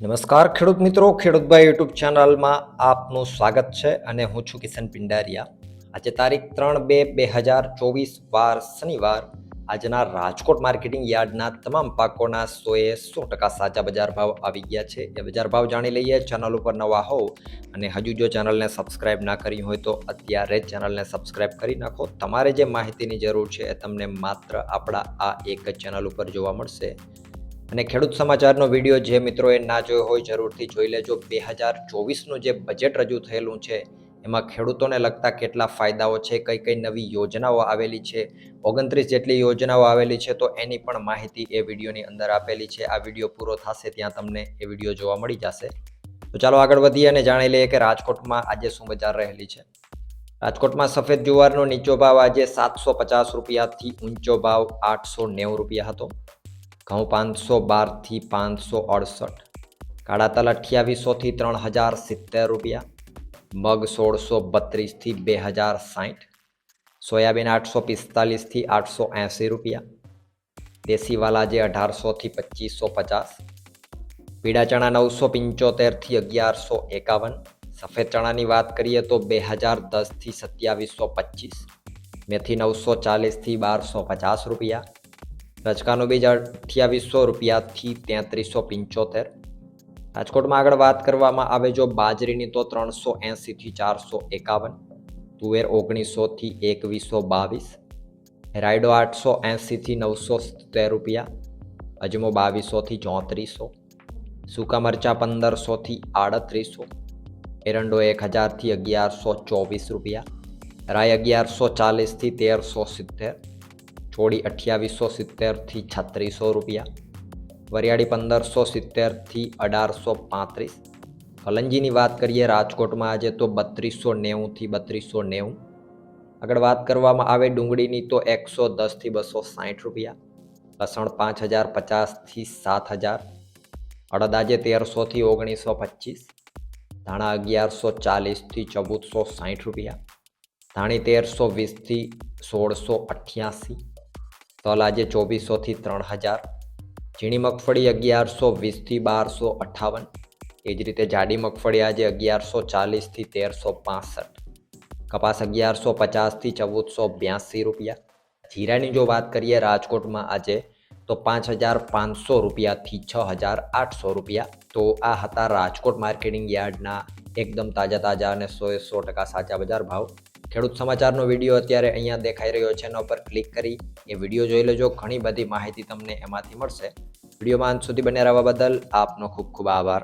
નમસ્કાર, ખેડૂત મિત્રો. ખેડૂતભાઈ યુટ્યુબ ચેનલમાં આપનું સ્વાગત છે અને હું છું કિશન પિંડારિયા. આજે તારીખ ત્રણ બે બે હજાર ચોવીસ, વાર શનિવાર. આજના રાજકોટ માર્કેટિંગ યાર્ડના તમામ પાકોના સોએ સો ટકા સાચા બજાર ભાવ આવી ગયા છે. એ બજાર ભાવ જાણી લઈએ. ચેનલ ઉપર નવા હોવ અને હજુ જો ચેનલને સબસ્ક્રાઇબ ના કરી હોય તો અત્યારે જ ચેનલને સબસ્ક્રાઇબ કરી નાખો. તમારે જે માહિતીની જરૂર છે એ તમને માત્ર આપણા આ એક જ ચેનલ ઉપર જોવા મળશે. અને ખેડૂત સમાચારનો વીડિયો જે મિત્રોએ ના જોયો હોય જરૂરથી જોઈ લેજો. બે હજાર ચોવીસનું જે બજેટ રજૂ થયેલું છે, એમાં ખેડૂતોને લગતા કેટલા ફાયદાઓ છે, કઈ કઈ નવી યોજનાઓ આવેલી છે, ઓગણત્રીસ જેટલી યોજનાઓ આવેલી છે, તો એની પણ માહિતી એ વિડીયોની અંદર આપેલી છે. આ વીડિયો પૂરો થશે ત્યાં તમને એ વીડિયો જોવા મળી જશે. તો ચાલો આગળ વધીએ અને જાણી લઈએ કે રાજકોટમાં આજે શું બજાર રહેલી છે. રાજકોટમાં સફેદ જુવારનો નીચો ભાવ આજે સાતસો પચાસ રૂપિયાથી ઊંચો ભાવ આઠસો નેવું રૂપિયા હતો. ઘઉં પાંચસો બારથી પાંચસો અડસઠ. કાળા તલ અઠ્યાવીસોથી ત્રણ હજાર સિત્તેર રૂપિયા. મગ સોળસો બત્રીસથી બે હજાર સાઠ સોયાબીન આઠસો પિસ્તાલીસથી આઠસો એંસી રૂપિયા. દેશી વાલાજે અઢારસોથી પચીસો પચાસ. પીળા ચણા નવસો પંચોતેરથી અગિયારસો એકાવન. સફેદ ચણાની વાત કરીએ તો બે હજાર દસથી સત્યાવીસો પચીસ. મેથી નવસો ચાલીસથી બારસો પચાસ રૂપિયા. રચકાનું બીજ અઠ્યાવીસો રૂપિયાથી તેત્રીસો પંચોતેર. રાજકોટમાં આગળ વાત કરવામાં આવે જો બાજરીની તો ત્રણસો એંસીથી ચારસો એકાવન, તુવેર ઓગણીસોથી એકવીસો બાવીસ, રાયડો આઠસો એંસીથી નવસો સિત્તેર રૂપિયા, અજમો બાવીસોથી ચોત્રીસો, સૂકા મરચાં પંદરસોથી આડત્રીસો, એરંડો એક હજારથી અગિયારસો ચોવીસ રૂપિયા રાય અગિયારસો ચાલીસથી તેરસો સિત્તેર ચોળી અઠ્યાવીસો સિત્તેરથી છત્રીસો રૂપિયા. વરિયાળી પંદરસો સિત્તેરથી અઢારસો પાંત્રીસ. કલંજીની વાત કરીએ રાજકોટમાં આજે તો બત્રીસો નેવુંથી બત્રીસો નેવું. આગળ વાત કરવામાં આવે ડુંગળીની તો એકસો દસથી બસો સાઠ રૂપિયા. લસણ પાંચ હજાર પચાસથી સાત હજાર. અડદ આજે તેરસોથી ઓગણીસો પચીસ. ધાણા અગિયારસો ચાલીસથી ચૌદસો સાઠ રૂપિયા. ધાણી તેરસો વીસથી સોળસો અઠ્યાસી. તલ આજે ચોવીસોથી ત્રણ હજાર. ઝીણી મગફળી અગિયારસો વીસથી બારસો અઠ્ઠાવન એ જ રીતે જાડી મગફળી આજે અગિયારસો ચાલીસથી તેરસો પાસઠ. કપાસ અગિયારસો પચાસથી ચૌદસો બ્યાસી રૂપિયા. જીરાની જો વાત કરીએ રાજકોટમાં આજે, તો પાંચ હજાર પાંચસો રૂપિયાથી છ હજાર આઠસો રૂપિયા. તો આ હતા રાજકોટ માર્કેટિંગ યાર્ડના એકદમ તાજા તાજા અને સો સો ટકા સાચા બજાર ભાવ. ખેડૂત સમાચારનો વીડિયો અત્યારે અહીંયા દેખાઈ રહ્યો છે એના ઉપર ક્લિક કરી એ વીડિયો જોઈ લેજો. ઘણી બધી માહિતી તમને એમાંથી મળશે. વિડીયોમાં અંત સુધી બને રહેવા બદલ આપનો ખૂબ ખૂબ આભાર.